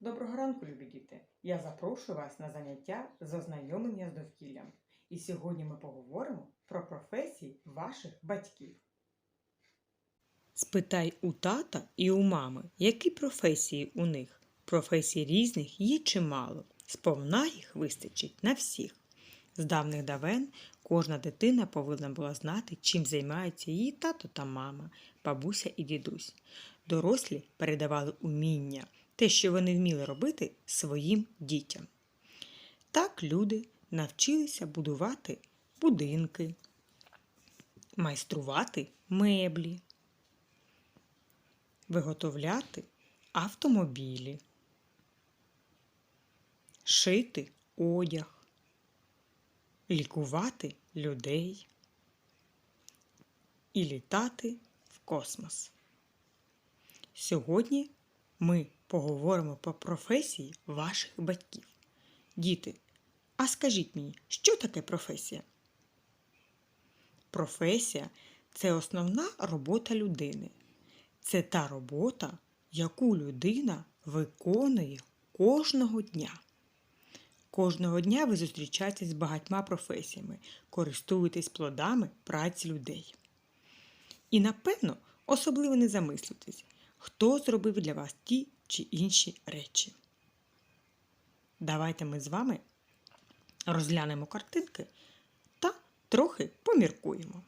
Доброго ранку, любі діти! Я запрошую вас на заняття з ознайомлення з довкіллям. І сьогодні ми поговоримо про професії ваших батьків. Спитай у тата і у мами, які професії у них. Професій різних є чимало. Сповна їх вистачить на всіх. З давних давен кожна дитина повинна була знати, чим займаються її тато та мама, бабуся і дідусь. Дорослі передавали уміння, те, що вони вміли робити своїм дітям. Так люди навчилися будувати будинки, майструвати меблі, виготовляти автомобілі, шити одяг, лікувати людей і літати в космос. Сьогодні ми поговоримо про професії ваших батьків. Діти, а скажіть мені, що таке професія? Професія це основна робота людини. Це та робота, яку людина виконує кожного дня. Кожного дня ви зустрічаєтесь з багатьма професіями, користуєтесь плодами праці людей. І, напевно, особливо не замислюйтесь, хто зробив для вас ті чи інші речі. Давайте ми з вами розглянемо картинки та трохи поміркуємо.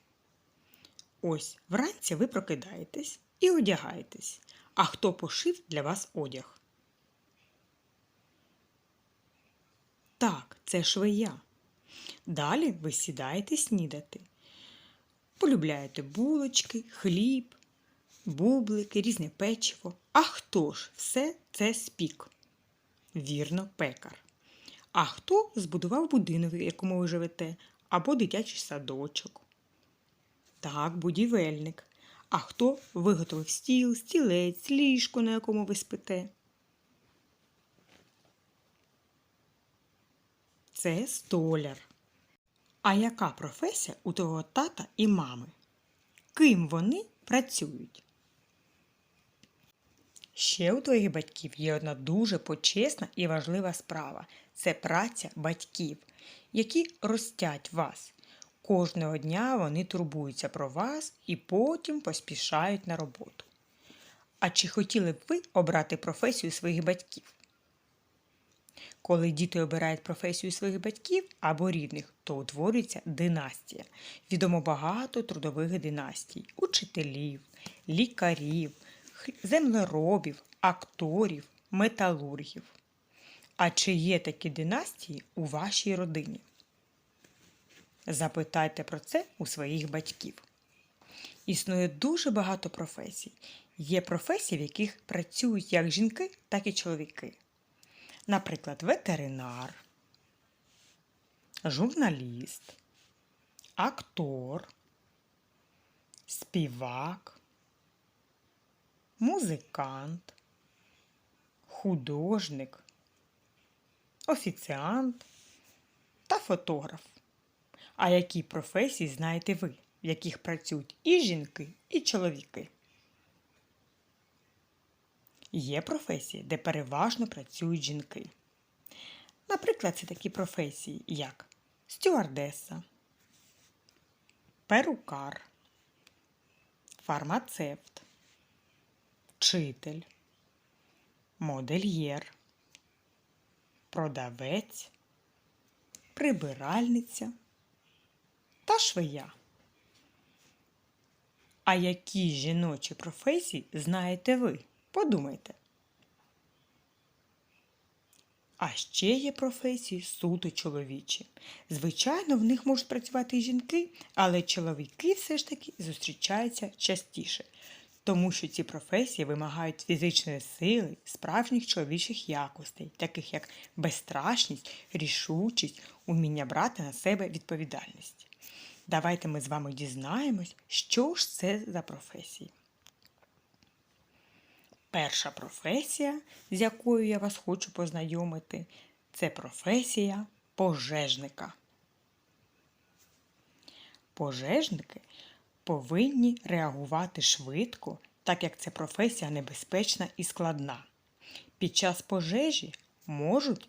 Ось вранці ви прокидаєтесь і одягаєтесь. А хто пошив для вас одяг? Так, це швея. Далі ви сідаєте снідати. Полюбляєте булочки, хліб, бублики, різне печиво. А хто ж все це спік? Вірно, пекар. А хто збудував будинок, в якому ви живете, або дитячий садочок? Так, будівельник. А хто виготовив стіл, стілець, ліжко, на якому ви спите? Це столяр. А яка професія у твого тата і мами? Ким вони працюють? Ще у твоїх батьків є одна дуже почесна і важлива справа це праця батьків, які ростять вас. Кожного дня вони турбуються про вас і потім поспішають на роботу. А чи хотіли б ви обрати професію своїх батьків? Коли діти обирають професію своїх батьків або рідних, то утворюється династія. Відомо багато трудових династій учителів, лікарів, землеробів, акторів, металургів. А чи є такі династії у вашій родині? Запитайте про це у своїх батьків. Існує дуже багато професій. Є професії, в яких працюють як жінки, так і чоловіки. Наприклад, ветеринар, журналіст, актор, співак, музикант, художник, офіціант та фотограф. А які професії знаєте ви, в яких працюють і жінки, і чоловіки? Є професії, де переважно працюють жінки. Наприклад, це такі професії, як стюардеса, перукар, фармацевт, вчитель, модельєр, продавець, прибиральниця та швея. А які жіночі професії знаєте ви? Подумайте. А ще є професії суто чоловічі. Звичайно, в них можуть працювати і жінки, але чоловіки все ж таки зустрічаються частіше, тому що ці професії вимагають фізичної сили, справжніх чоловічих якостей, таких як безстрашність, рішучість, уміння брати на себе відповідальність. Давайте ми з вами дізнаємось, що ж це за професії. Перша професія, з якою я вас хочу познайомити, це професія пожежника. Пожежники повинні реагувати швидко, так як це професія небезпечна і складна. Під час пожежі можуть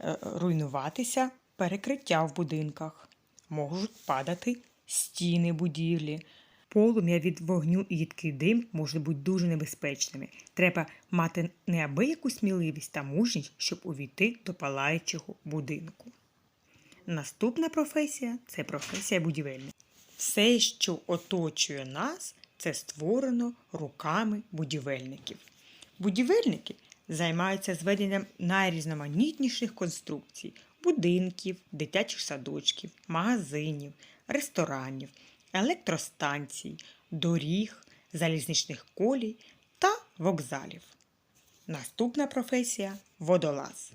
е, руйнуватися перекриття в будинках, можуть падати стіни будівлі. Полум'я від вогню і їдкий дим можуть бути дуже небезпечними. Треба мати неабияку сміливість та мужність, щоб увійти до палаючого будинку. Наступна професія це професія будівельника. Все, що оточує нас, це створено руками будівельників. Будівельники займаються зведенням найрізноманітніших конструкцій будинків, дитячих садочків, магазинів, ресторанів, електростанцій, доріг, залізничних колій та вокзалів. Наступна професія водолаз.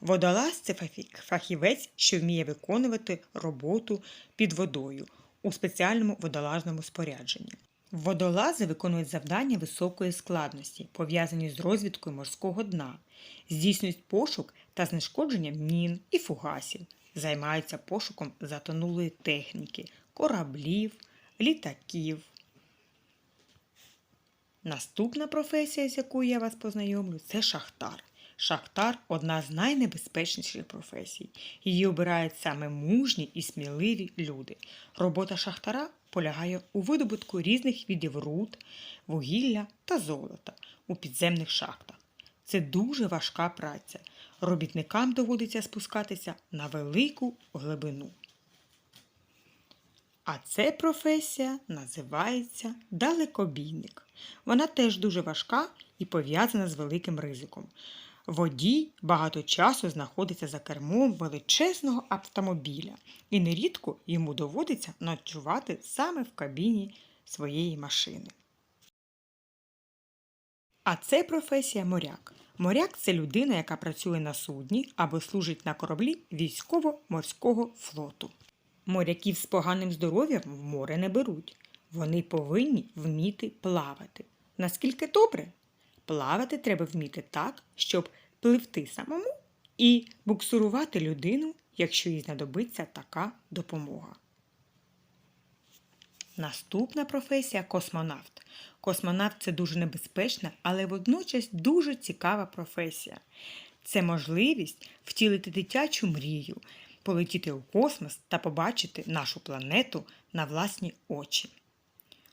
Водолаз це фахівець, що вміє виконувати роботу під водою у спеціальному водолажному спорядженні. Водолази виконують завдання високої складності, пов'язані з розвідкою морського дна, здійснюють пошук та знешкодження мін і фугасів, займаються пошуком затонулої техніки, кораблів, літаків. Наступна професія, з якою я вас познайомлю, це шахтар. Шахтар одна з найнебезпечніших професій. Її обирають саме мужні і сміливі люди. Робота шахтара полягає у видобутку різних видів руд, вугілля та золота у підземних шахтах. Це дуже важка праця. Робітникам доводиться спускатися на велику глибину. А ця професія називається далекобійник. Вона теж дуже важка і пов'язана з великим ризиком. Водій багато часу знаходиться за кермом величезного автомобіля, і нерідко йому доводиться ночувати саме в кабіні своєї машини. А це професія моряк. Моряк це людина, яка працює на судні або служить на кораблі військово-морського флоту. Моряків з поганим здоров'ям в море не беруть. Вони повинні вміти плавати. Наскільки добре? Плавати треба вміти так, щоб пливти самому і буксурувати людину, якщо їй знадобиться така допомога. Наступна професія космонавт. Космонавт це дуже небезпечна, але водночас дуже цікава професія. Це можливість втілити дитячу мрію, полетіти у космос та побачити нашу планету на власні очі.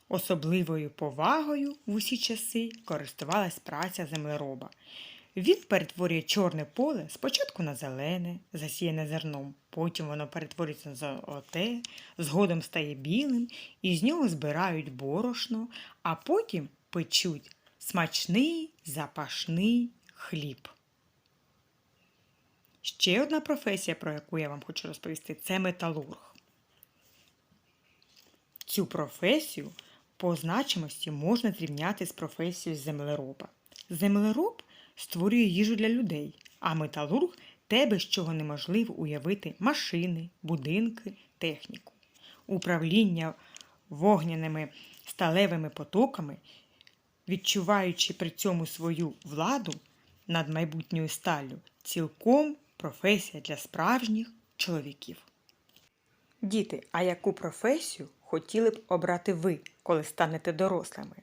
Особливою повагою в усі часи користувалась праця землероба. Він перетворює чорне поле спочатку на зелене, засіяне зерном, потім воно перетворюється на золоте, згодом стає білим, і з нього збирають борошно, а потім печуть смачний запашний хліб. Ще одна професія, про яку я вам хочу розповісти, це металург. Цю професію по значимості можна зрівняти з професією землероба. Землероб створює їжу для людей, а металург те, без чого неможливо уявити машини, будинки, техніку. Управління вогняними сталевими потоками, відчуваючи при цьому свою владу над майбутньою сталлю, цілком професія для справжніх чоловіків. Діти, а яку професію хотіли б обрати ви, коли станете дорослими?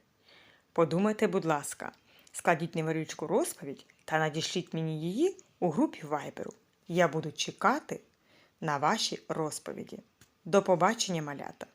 Подумайте, будь ласка, складіть невеличку розповідь та надішліть мені її у групі Вайберу. Я буду чекати на ваші розповіді. До побачення, малята!